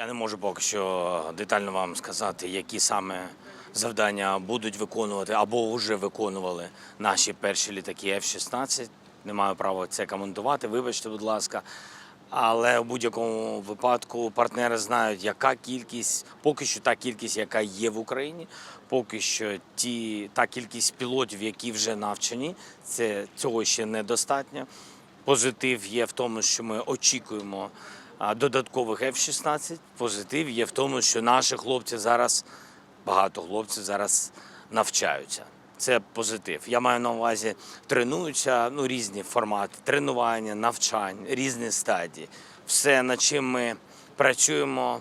Я не можу поки що детально вам сказати, які саме завдання будуть виконувати або вже виконували наші перші літаки F-16. Не маю права це коментувати. Вибачте, будь ласка. Але в будь-якому випадку партнери знають, яка кількість, поки що та кількість, яка є в Україні, поки що ті, та кількість пілотів, які вже навчені, це цього ще недостатньо. Позитив є в тому, що ми очікуємо додаткових F-16. Позитив є в тому, що наші хлопці зараз, багато хлопців зараз навчаються. Це позитив. Я маю на увазі тренуються ну, різні формати тренування, навчань, різні стадії. Все, над чим ми працюємо.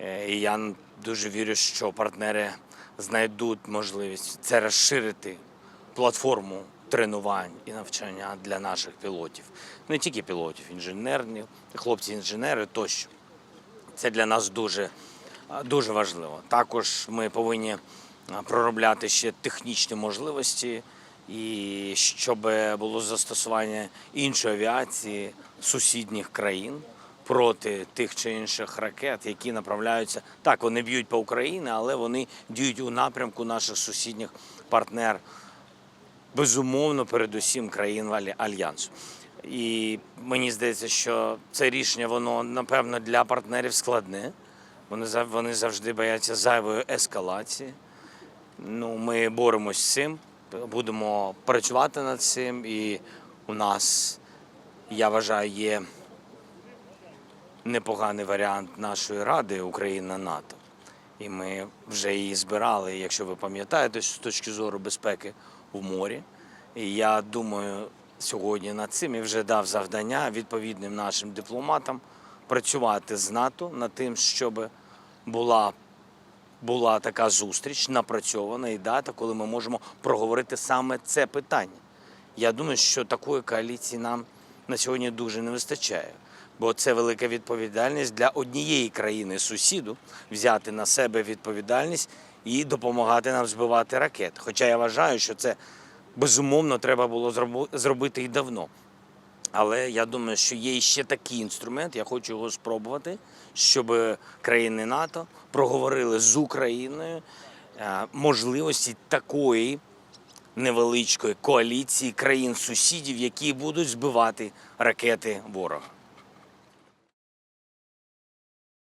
Е, І я дуже вірю, що партнери знайдуть можливість це розширити платформу тренувань і навчання для наших пілотів. Не тільки пілотів, інженерні, хлопці-інженери тощо. Це для нас дуже, дуже важливо. Також ми повинні проробляти ще технічні можливості, і щоб було застосування іншої авіації сусідніх країн проти тих чи інших ракет, які направляються. Так, вони б'ють по Україні, але вони діють у напрямку наших сусідніх партнер, безумовно, передусім країн Альянсу. І мені здається, що це рішення, воно напевно для партнерів складне. Вони вони завжди бояться зайвої ескалації. Ну, ми боремось з цим, будемо працювати над цим, і у нас, я вважаю, є непоганий варіант нашої ради Україна-НАТО. І ми вже її збирали, якщо ви пам'ятаєте, з точки зору безпеки в морі. І я думаю, сьогодні над цим і вже дав завдання відповідним нашим дипломатам працювати з НАТО над тим, щоб була була така зустріч напрацьована і дата, коли ми можемо проговорити саме це питання. Я думаю, що такої коаліції нам на сьогодні дуже не вистачає, бо це велика відповідальність для однієї країни сусіду взяти на себе відповідальність і допомагати нам збивати ракети. Хоча я вважаю, що це безумовно треба було зробити і давно. Але я думаю, що є ще такий інструмент, я хочу його спробувати, щоб країни НАТО проговорили з Україною е, можливості такої невеличкої коаліції країн-сусідів, які будуть збивати ракети ворога.